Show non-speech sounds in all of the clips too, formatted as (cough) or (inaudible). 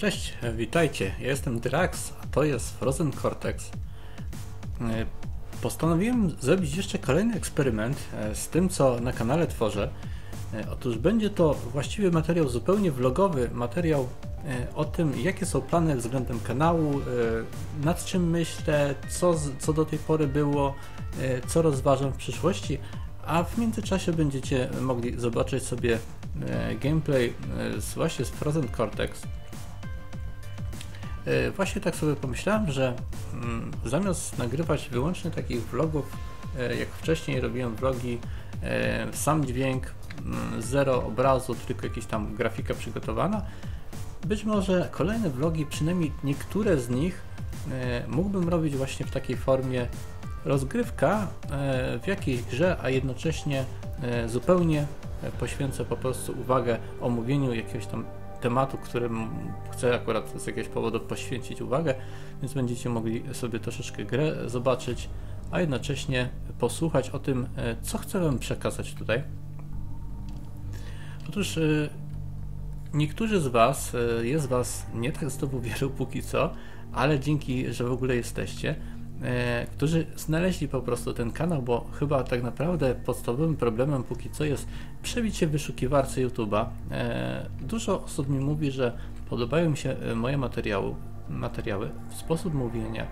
Cześć, witajcie. Ja jestem Drax, a to jest Frozen Cortex. E, postanowiłem zrobić jeszcze kolejny eksperyment e, z tym, co na kanale tworzę. E, otóż będzie to właściwie materiał zupełnie vlogowy, materiał o tym, jakie są plany względem kanału, nad czym myślę, co, co do tej pory było, co rozważam w przyszłości, a w międzyczasie będziecie mogli zobaczyć sobie gameplay właśnie z Frozen Cortex. E, właśnie tak sobie pomyślałem, że mm, zamiast nagrywać wyłącznie takich vlogów, e, jak wcześniej robiłem vlogi, e, sam dźwięk, mm, zero obrazu, tylko jakaś tam grafika przygotowana, być może kolejne vlogi, przynajmniej niektóre z nich, mógłbym robić właśnie w takiej formie rozgrywka w jakiejś grze, a jednocześnie zupełnie poświęcę po prostu uwagę omówieniu jakiegoś tam tematu, którym chcę akurat z jakiegoś powodu poświęcić uwagę, więc będziecie mogli sobie troszeczkę grę zobaczyć, a jednocześnie posłuchać o tym, e, co chcę Wam przekazać tutaj. Otóż e, niektórzy z Was, e, jest Was nie tak znowu wielu (laughs) póki co, ale dzięki, że w ogóle jesteście, którzy znaleźli po prostu ten kanał, bo chyba tak naprawdę podstawowym problemem póki co jest przebicie w wyszukiwarce YouTube'a. E, dużo osób mi mówi, że podobają mi się e, moje materiały, materiały sposób mówienia,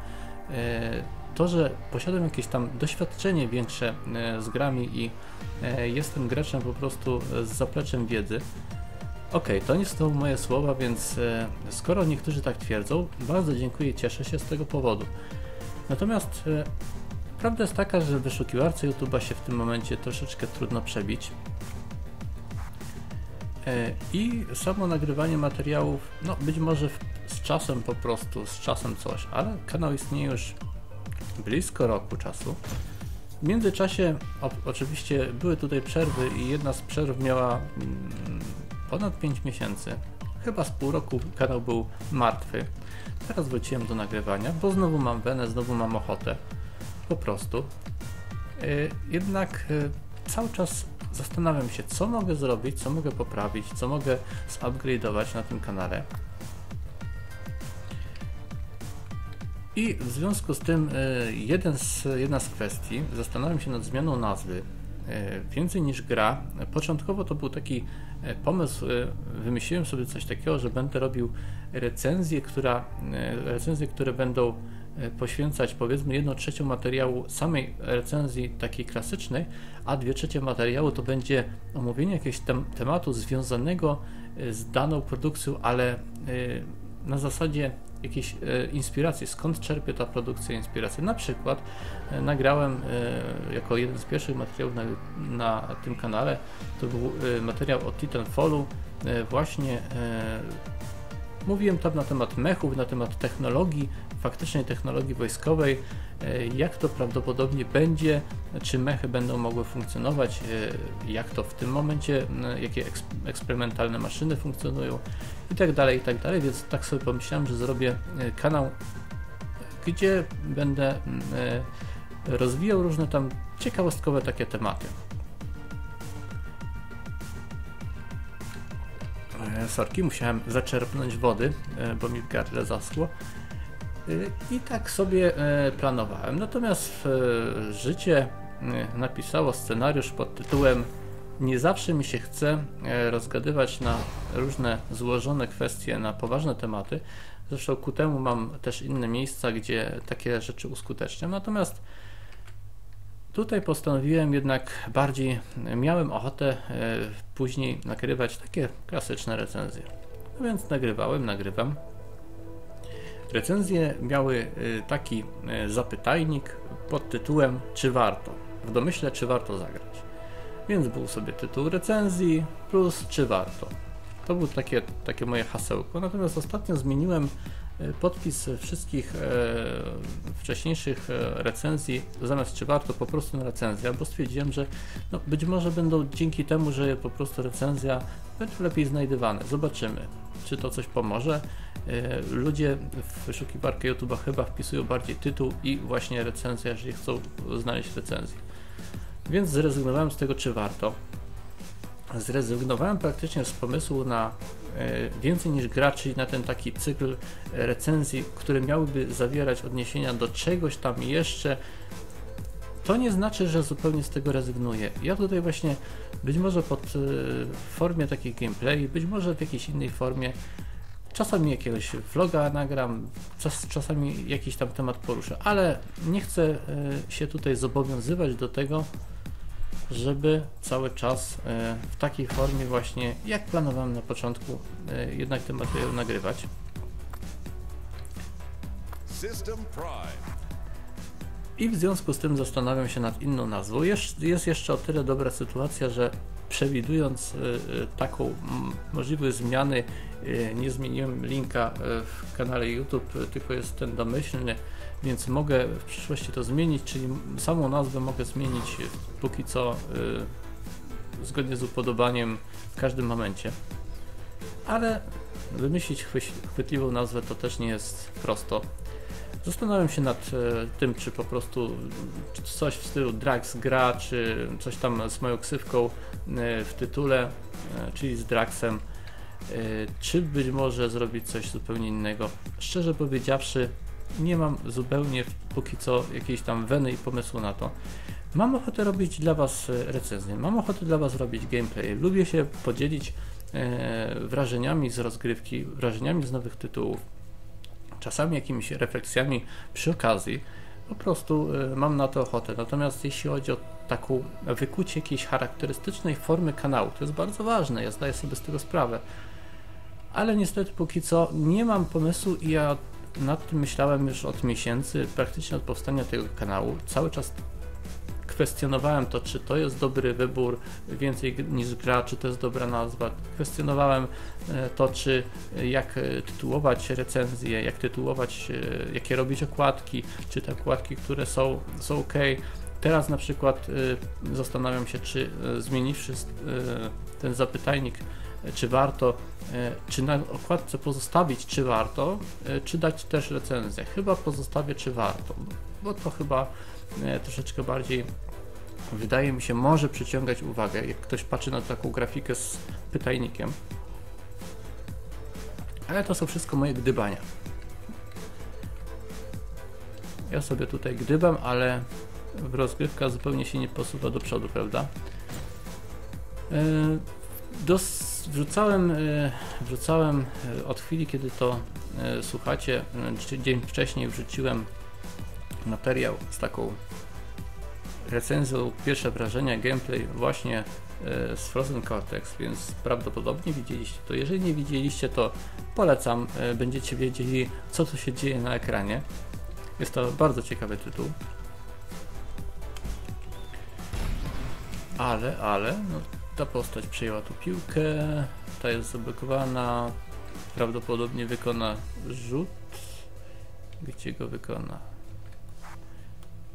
to, że posiadam jakieś tam doświadczenie większe z grami i jestem graczem po prostu z zapleczem wiedzy. Ok, to nie są moje słowa, więc skoro niektórzy tak twierdzą, bardzo dziękuję, cieszę się z tego powodu. Natomiast e, prawda jest taka, że wyszukiwarce YouTube'a się w tym momencie troszeczkę trudno przebić. E, I samo nagrywanie materiałów, no być może z czasem po prostu, z czasem coś, ale kanał istnieje już blisko roku czasu. W międzyczasie o, oczywiście były tutaj przerwy i jedna z przerw miała mm, ponad 5 miesięcy. Chyba z pół roku kanał był martwy. Teraz wróciłem do nagrywania, bo znowu mam wenę, znowu mam ochotę. Po prostu. Yy, jednak yy, cały czas zastanawiam się, co mogę zrobić, co mogę poprawić, co mogę zupgrade'ować na tym kanale. I w związku z tym yy, jeden z, jedna z kwestii, zastanawiam się nad zmianą nazwy. Więcej niż gra. Początkowo to był taki pomysł, wymyśliłem sobie coś takiego, że będę robił recenzje, która, e, recenzje, które będą e, poświęcać powiedzmy jedną trzecią materiału samej recenzji takiej klasycznej, a dwie trzecie materiału to będzie omówienie jakiegoś tem tematu związanego e, z daną produkcją, ale na zasadzie jakiejś inspiracji, skąd czerpie ta produkcja inspirację. Na przykład nagrałem jako jeden z pierwszych materiałów na, na tym kanale, to był materiał o Titanfallu, właśnie Mówiłem tam na temat mechów, na temat technologii, faktycznej technologii wojskowej, e, jak to prawdopodobnie będzie, czy mechy będą mogły funkcjonować, e, jak to w tym momencie, jakie eksperymentalne maszyny funkcjonują? I tak dalej, i tak dalej, więc tak sobie pomyślałem, że zrobię e, kanał, gdzie będę rozwijał różne tam ciekawostkowe takie tematy. Sorki, musiałem zaczerpnąć wody, e, bo mi gardle zaschło. E, I tak sobie planowałem. Natomiast życie napisało scenariusz pod tytułem Nie zawsze mi się chce rozgadywać na różne złożone kwestie, na poważne tematy. Zresztą ku temu mam też inne miejsca, gdzie takie rzeczy uskuteczniam. Natomiast Tutaj postanowiłem jednak bardziej, miałem ochotę e, później nagrywać takie klasyczne recenzje. No więc nagrywałem, nagrywam. Recenzje miały e, taki e, zapytajnik pod tytułem Czy warto? W domyśle, czy warto zagrać. Więc był sobie tytuł recenzji plus czy warto. To było takie, takie moje hasełko. Natomiast ostatnio zmieniłem podpis wszystkich e, wcześniejszych e, recenzji, zamiast czy warto po prostu na recenzja, bo stwierdziłem, że no, być może będą dzięki temu, że po prostu recenzja będzie lepiej znajdywane. Zobaczymy, czy to coś pomoże. E, ludzie w wyszukiwarkę YouTube'a chyba wpisują bardziej tytuł i właśnie recenzja, jeżeli chcą znaleźć recenzję. Więc zrezygnowałem z tego, czy warto. Zrezygnowałem praktycznie z pomysłu na więcej niż gra, czyli na ten taki cykl recenzji, które miałyby zawierać odniesienia do czegoś tam jeszcze, to nie znaczy, że zupełnie z tego rezygnuję. Ja tutaj właśnie być może pod w formie takich gameplay, być może w jakiejś innej formie Czasami jakiegoś vloga nagram, czas, czasami jakiś tam temat poruszę, ale nie chcę y, się tutaj zobowiązywać do tego, żeby cały czas y, w takiej formie właśnie, jak planowałem na początku, y, jednak ten materiał nagrywać. I w związku z tym zastanawiam się nad inną nazwą. Jest, jest jeszcze o tyle dobra sytuacja, że przewidując taką możliwość zmiany E, nie zmieniłem linka e, w kanale YouTube, tylko jest ten domyślny, więc mogę w przyszłości to zmienić, czyli samą nazwę mogę zmienić póki co e, zgodnie z upodobaniem w każdym momencie. Ale wymyślić chwytliwą nazwę to też nie jest prosto. Zastanawiam się nad tym, czy po prostu coś w stylu Drax gra, czy coś tam z moją ksywką w tytule, czyli z Draxem E, czy być może zrobić coś zupełnie innego. Szczerze powiedziawszy, nie mam zupełnie póki co jakiejś tam weny i pomysłu na to. Mam ochotę robić dla Was e, recenzję, mam ochotę dla Was robić gameplay. Lubię się podzielić e, wrażeniami z rozgrywki, wrażeniami z nowych tytułów, czasami jakimiś refleksjami przy okazji. Po prostu e, mam na to ochotę. Natomiast jeśli chodzi o taką wykucie jakiejś charakterystycznej formy kanału, to jest bardzo ważne, ja zdaję sobie z tego sprawę ale niestety póki co nie mam pomysłu i ja nad tym myślałem już od miesięcy, praktycznie od powstania tego kanału. Cały czas kwestionowałem to, czy to jest dobry wybór, więcej niż gra, czy to jest dobra nazwa. Kwestionowałem e, to, czy e, jak e, tytułować recenzje, jak tytułować, jakie robić okładki, czy te okładki, które są, są ok. Teraz na przykład zastanawiam się, czy zmieniwszy ten zapytajnik czy warto, e, czy na okładce pozostawić, czy warto, e, czy dać też recenzję. Chyba pozostawię, czy warto, bo to chyba e, troszeczkę bardziej wydaje mi się, może przyciągać uwagę, jak ktoś patrzy na taką grafikę z pytajnikiem. Ale to są wszystko moje gdybania. Ja sobie tutaj gdybam, ale rozgrywka zupełnie się nie posuwa do przodu, prawda? Dos wrzucałem, e, wrzucałem e, od chwili, kiedy to e, słuchacie, dzień wcześniej wrzuciłem materiał z taką recenzją, pierwsze wrażenia, gameplay właśnie z Frozen Cortex, więc prawdopodobnie widzieliście to. Jeżeli nie widzieliście, to polecam, będziecie wiedzieli, co tu się dzieje na ekranie. Jest to bardzo ciekawy tytuł. Ale, ale, no, ta postać przejęła tu piłkę, ta jest zablokowana, prawdopodobnie wykona rzut. Gdzie go wykona?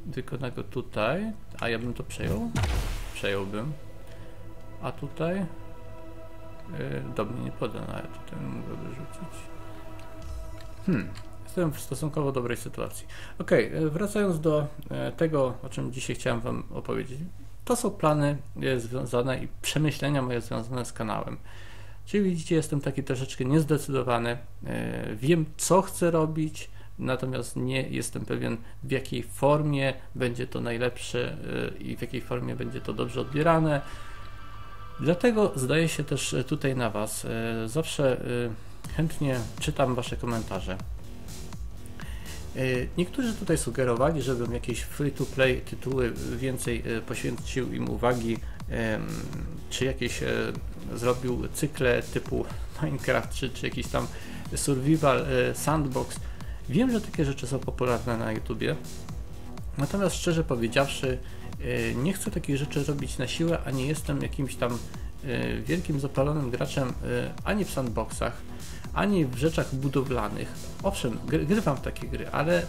Wykona go tutaj, a ja bym to przejął? Przejąłbym. A tutaj? Yy, nie poda, no, ale tutaj mogłoby rzucić. Hmm, jestem w stosunkowo dobrej sytuacji. Ok, wracając do e, tego, o czym dzisiaj chciałem Wam opowiedzieć. To są plany e, związane i przemyślenia moje związane z kanałem. Czyli widzicie, jestem taki troszeczkę niezdecydowany. E, wiem, co chcę robić, natomiast nie jestem pewien, w jakiej formie będzie to najlepsze e, i w jakiej formie będzie to dobrze odbierane. Dlatego zdaję się też tutaj na Was. Zawsze chętnie czytam Wasze komentarze. E, niektórzy tutaj sugerowali, żebym jakieś free-to-play tytuły więcej e, poświęcił im uwagi, czy jakieś e, zrobił cykle typu (laughs) Minecraft, czy, czy jakiś tam survival sandbox. Wiem, że takie rzeczy są popularne na YouTubie, natomiast szczerze powiedziawszy, nie chcę takich rzeczy robić na siłę, a nie jestem jakimś tam wielkim zapalonym graczem ani w sandboxach, ani w rzeczach budowlanych. Owszem, grywam w takie gry, ale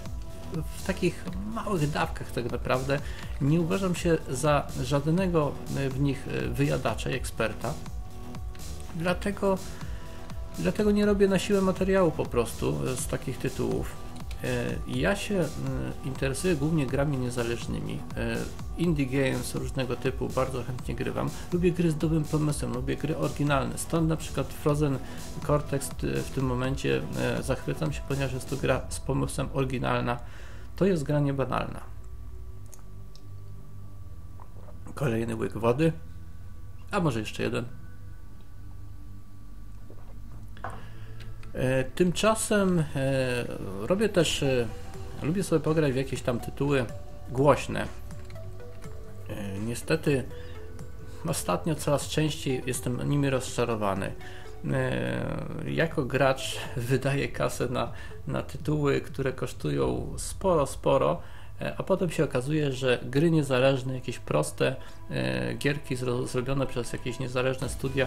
w takich małych dawkach tak naprawdę nie uważam się za żadnego e, w nich e, wyjadacza i eksperta. Dlatego, dlatego nie robię na siłę materiału po prostu e, z takich tytułów. Ja się interesuję głównie grami niezależnymi. Indie games różnego typu bardzo chętnie grywam. Lubię gry z dobrym pomysłem, lubię gry oryginalne. Stąd na przykład Frozen Cortex w tym momencie zachwycam się, ponieważ jest to gra z pomysłem oryginalna. To jest gra niebanalna. Kolejny łyk wody. A może jeszcze jeden. Tymczasem e, robię też, e, lubię sobie pograć w jakieś tam tytuły głośne. Niestety ostatnio coraz częściej jestem nimi rozczarowany. Jako gracz (laughs) wydaję kasę na, na tytuły, które kosztują sporo, sporo, a potem się okazuje, że gry niezależne, jakieś proste gierki zrobione przez jakieś niezależne studia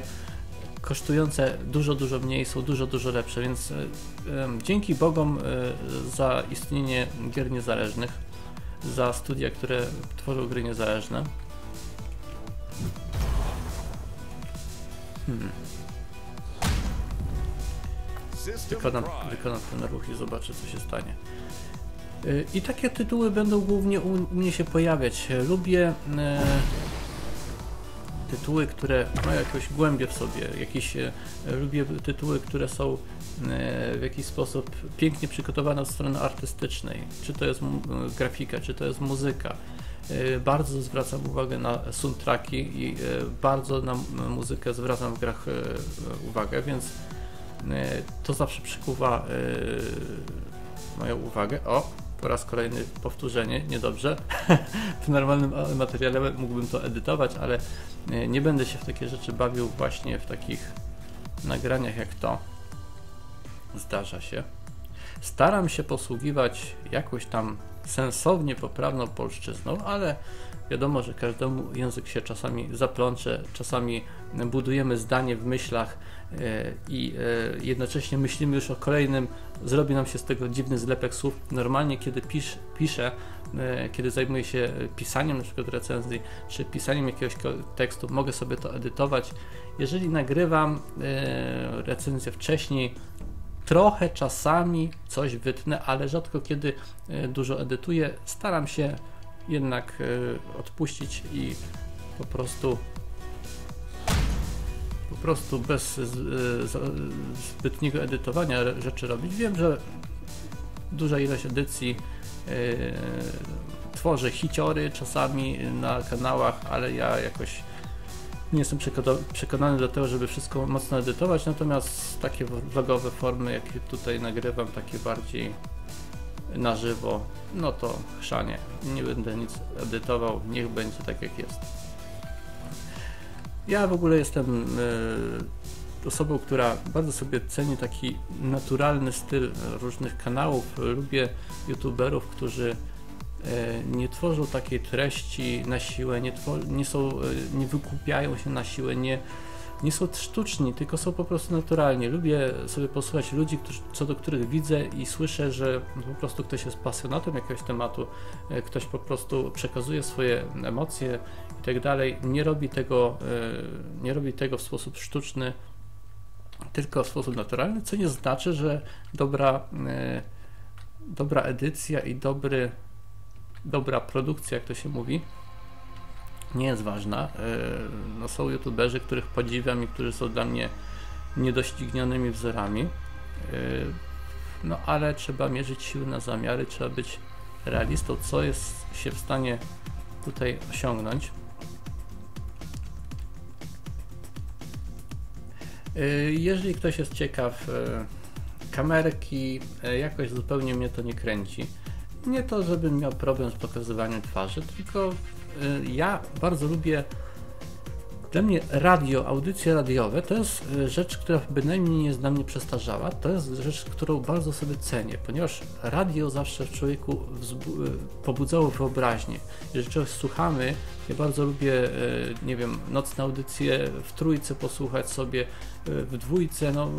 kosztujące dużo, dużo mniej, są dużo, dużo lepsze, więc y, dzięki Bogom y, za istnienie gier niezależnych, za studia, które tworzą gry niezależne. Hmm. Wykonam, wykonam ten ruch i zobaczę, co się stanie. I takie tytuły będą głównie u mnie się pojawiać. Lubię tytuły, które mają jakąś głębię w sobie, jakieś, e, lubię tytuły, które są e, w jakiś sposób pięknie przygotowane od strony artystycznej, czy to jest grafika, czy to jest muzyka. E, bardzo zwracam uwagę na soundtracki i bardzo na muzykę zwracam w grach uwagę, więc to zawsze przykuwa moją uwagę. O, po raz kolejny powtórzenie, niedobrze. (laughs) w normalnym materiale mógłbym to edytować, ale nie będę się w takie rzeczy bawił właśnie w takich nagraniach jak to. Zdarza się. Staram się posługiwać jakąś tam sensownie poprawną polszczyzną, ale wiadomo, że każdemu język się czasami zaplącze, czasami budujemy zdanie w myślach e, i e, jednocześnie myślimy już o kolejnym, zrobi nam się z tego dziwny zlepek słów. Normalnie, kiedy pisz, piszę, e, kiedy zajmuję się pisaniem przykład recenzji, czy pisaniem jakiegoś tekstu, mogę sobie to edytować. Jeżeli nagrywam recenzję wcześniej, trochę czasami coś wytnę, ale rzadko kiedy dużo edytuję. Staram się jednak odpuścić i po prostu po prostu bez zbytniego edytowania rzeczy robić. Wiem, że duża ilość edycji tworzę hiciory czasami na kanałach, ale ja jakoś nie jestem przekonany do tego, żeby wszystko mocno edytować, natomiast takie vlogowe formy, jakie tutaj nagrywam, takie bardziej na żywo, no to chrzanie. Nie będę nic edytował, niech będzie tak jak jest. Ja w ogóle jestem e, osobą, która bardzo sobie ceni taki naturalny styl różnych kanałów. Lubię youtuberów, którzy e, nie tworzą takiej treści na siłę, nie, nie, są, e, nie wykupiają się na siłę, nie, nie są sztuczni, tylko są po prostu naturalni. Lubię sobie posłuchać ludzi, którzy, co do których widzę i słyszę, że po prostu ktoś jest pasjonatem jakiegoś tematu, ktoś po prostu przekazuje swoje emocje, i tak dalej, nie robi tego, e, nie robi tego w sposób sztuczny, tylko w sposób naturalny, co nie znaczy, że dobra, e, dobra edycja i dobry, dobra produkcja, jak to się mówi, nie jest ważna. E, no, są youtuberzy, których podziwiam i którzy są dla mnie niedoścignionymi wzorami. No ale trzeba mierzyć siły na zamiary, trzeba być realistą, co jest się w stanie tutaj osiągnąć. Y, jeżeli ktoś jest ciekaw kamerki, jakoś zupełnie mnie to nie kręci. Nie to, żebym miał problem z pokazywaniem twarzy, tylko ja bardzo lubię dla mnie radio, audycje radiowe to jest rzecz, która bynajmniej nie jest dla mnie przestarzała. To jest rzecz, którą bardzo sobie cenię, ponieważ radio zawsze w człowieku pobudzało wyobraźnię. Jeżeli czegoś słuchamy, ja bardzo lubię, nie wiem, nocne audycje w trójce posłuchać sobie, w dwójce, no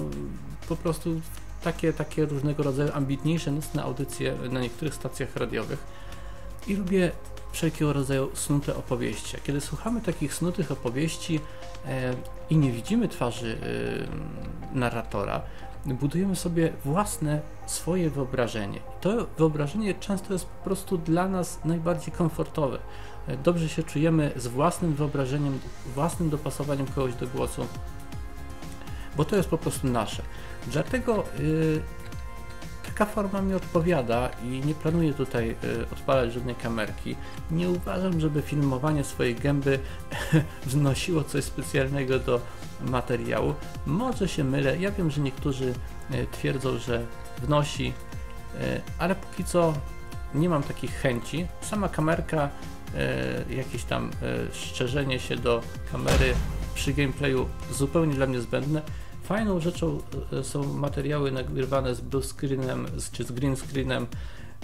po prostu takie, takie różnego rodzaju ambitniejsze nocne audycje na niektórych stacjach radiowych i lubię wszelkiego rodzaju snute opowieści. A kiedy słuchamy takich snutych opowieści e, i nie widzimy twarzy e, narratora, budujemy sobie własne, swoje wyobrażenie. To wyobrażenie często jest po prostu dla nas najbardziej komfortowe. Dobrze się czujemy z własnym wyobrażeniem, własnym dopasowaniem kogoś do głosu, bo to jest po prostu nasze. Dlatego yy, taka forma mi odpowiada i nie planuję tutaj yy, odpalać żadnej kamerki. Nie uważam, żeby filmowanie swojej gęby (laughs) wnosiło coś specjalnego do materiału. Może się mylę, ja wiem, że niektórzy yy, twierdzą, że wnosi, yy, ale póki co nie mam takich chęci. Sama kamerka, jakieś tam szczerzenie się do kamery przy gameplayu zupełnie dla mnie zbędne. Fajną rzeczą e, są materiały nagrywane z blue screenem czy z green screenem,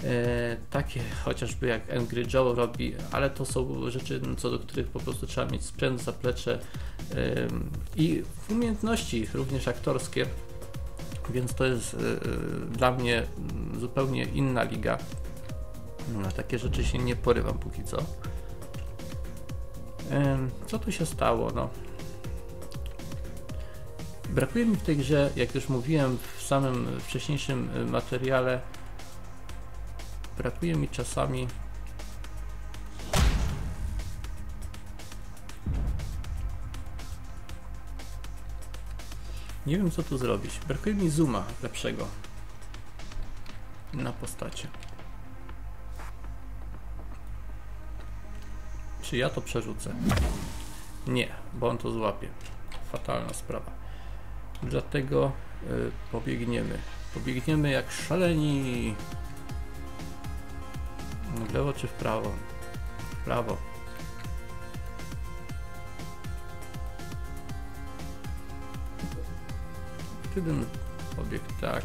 e, takie chociażby jak Angry Joe robi, ale to są rzeczy, co do których po prostu trzeba mieć sprzęt, zaplecze e, i umiejętności również aktorskie, więc to jest dla mnie zupełnie inna liga. Na takie rzeczy się nie porywam póki co. Co tu się stało? No, Brakuje mi w tej grze, jak już mówiłem w samym wcześniejszym y, materiale, brakuje mi czasami Nie wiem co tu zrobić. Brakuje mi zooma lepszego na postacie. Czy ja to przerzucę? Nie, bo on to złapie. Fatalna sprawa. Dlatego y, pobiegniemy. Pobiegniemy jak szaleni. W lewo czy w prawo? W prawo. Jeden pobieg, tak.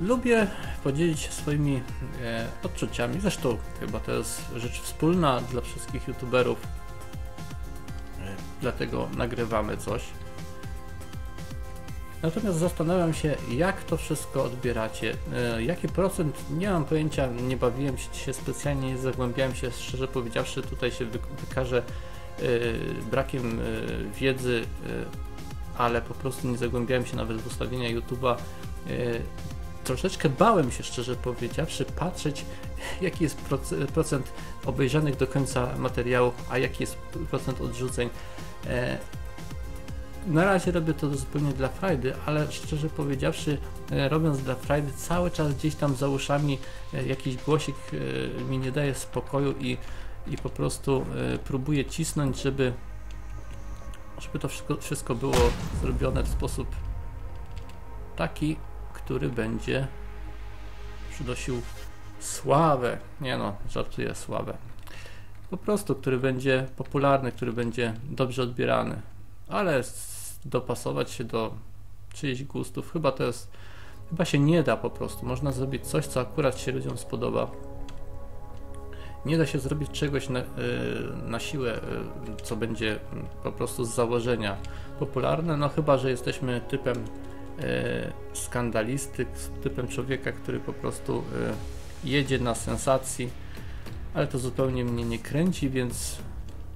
lubię podzielić się swoimi e, odczuciami. Zresztą chyba to jest rzecz wspólna dla wszystkich youtuberów dlatego nagrywamy coś. Natomiast zastanawiam się, jak to wszystko odbieracie. E, jaki procent? Nie mam pojęcia, nie bawiłem się specjalnie, nie zagłębiałem się, szczerze powiedziawszy, tutaj się wykażę e, brakiem e, wiedzy, ale po prostu nie zagłębiałem się nawet w ustawienia YouTube'a. Troszeczkę bałem się, szczerze powiedziawszy, patrzeć, jaki jest procent obejrzanych do końca materiałów, a jaki jest procent odrzuceń. E, na razie robię to zupełnie dla frajdy, ale szczerze powiedziawszy, e, robiąc dla frajdy, cały czas gdzieś tam za uszami e, jakiś głosik mi nie daje spokoju i, i po prostu próbuję cisnąć, żeby, żeby to wszystko, wszystko było zrobione w sposób taki, który będzie przynosił sławę. Nie no, żartuję sławę po prostu, który będzie popularny, który będzie dobrze odbierany, ale dopasować się do czyichś gustów, chyba to jest, chyba się nie da po prostu. Można zrobić coś, co akurat się ludziom spodoba. Nie da się zrobić czegoś na, y, na siłę, y, co będzie po prostu z założenia popularne, no chyba, że jesteśmy typem skandalisty, typem człowieka, który po prostu jedzie na sensacji ale to zupełnie mnie nie kręci, więc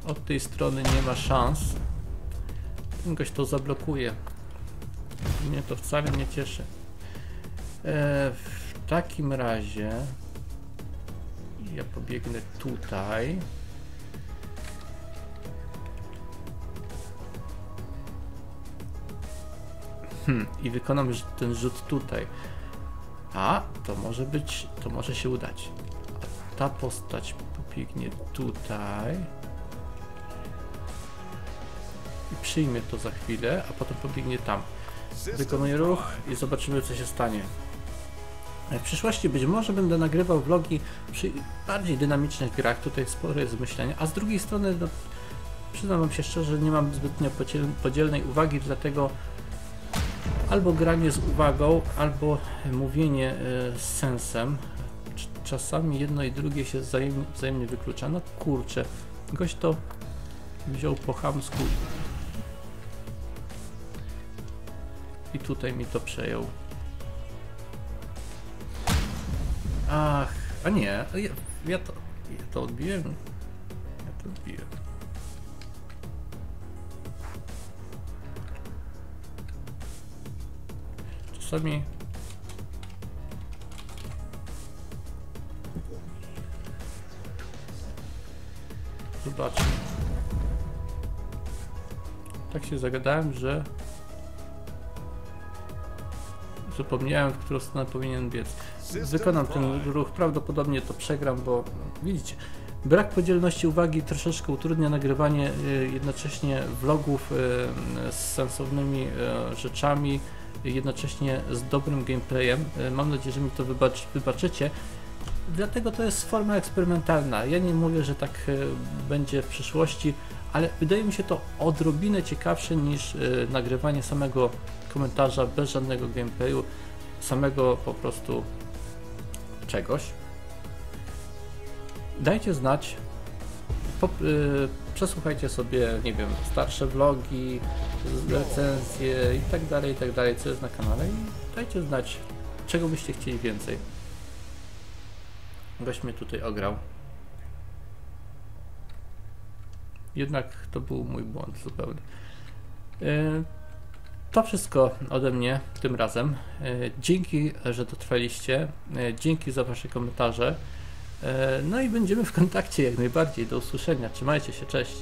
od tej strony nie ma szans. Ten gość to zablokuje. Mnie to wcale nie cieszy. E, w takim razie ja pobiegnę tutaj. Hmm, I wykonam ten rzut tutaj. A, to może być, to może się udać ta postać pobiegnie tutaj i przyjmie to za chwilę, a potem pobiegnie tam. Wykonuję ruch i zobaczymy co się stanie. W przyszłości być może będę nagrywał vlogi przy bardziej dynamicznych grach, tutaj sporo jest myślenia, a z drugiej strony no, przyznam wam się szczerze, nie mam zbytnio podzielnej uwagi, dlatego albo granie z uwagą, albo mówienie y, z sensem, czasami jedno i drugie się wzajemnie, wzajemnie wyklucza. No kurczę, gość to wziął po chamsku i tutaj mi to przejął. Ach, a nie, ja, ja to, ja to odbiłem. Ja to odbiłem. Czasami zobaczmy. Tak się zagadałem, że zapomniałem, w którą stronę powinien biec. Wykonam ten ruch, prawdopodobnie to przegram, bo widzicie, brak podzielności uwagi troszeczkę utrudnia nagrywanie y, jednocześnie vlogów y, z sensownymi y, rzeczami, jednocześnie z dobrym gameplayem. Y, Mam nadzieję, że mi to wybacz, wybaczycie. Dlatego to jest forma eksperymentalna. Ja nie mówię, że tak y, będzie w przyszłości, ale wydaje mi się to odrobinę ciekawsze niż y, nagrywanie samego komentarza bez żadnego gameplayu, samego po prostu czegoś. Dajcie znać, po, przesłuchajcie sobie, nie wiem, starsze vlogi, recenzje i tak dalej, i tak dalej, co jest na kanale i dajcie znać, czego byście chcieli więcej. Gość mnie tutaj ograł. Jednak to był mój błąd zupełnie. Y, To wszystko ode mnie tym razem. Y, Dzięki, że dotrwaliście. Y, Dzięki za Wasze komentarze. No i będziemy w kontakcie jak najbardziej. Do usłyszenia. Trzymajcie się. Cześć.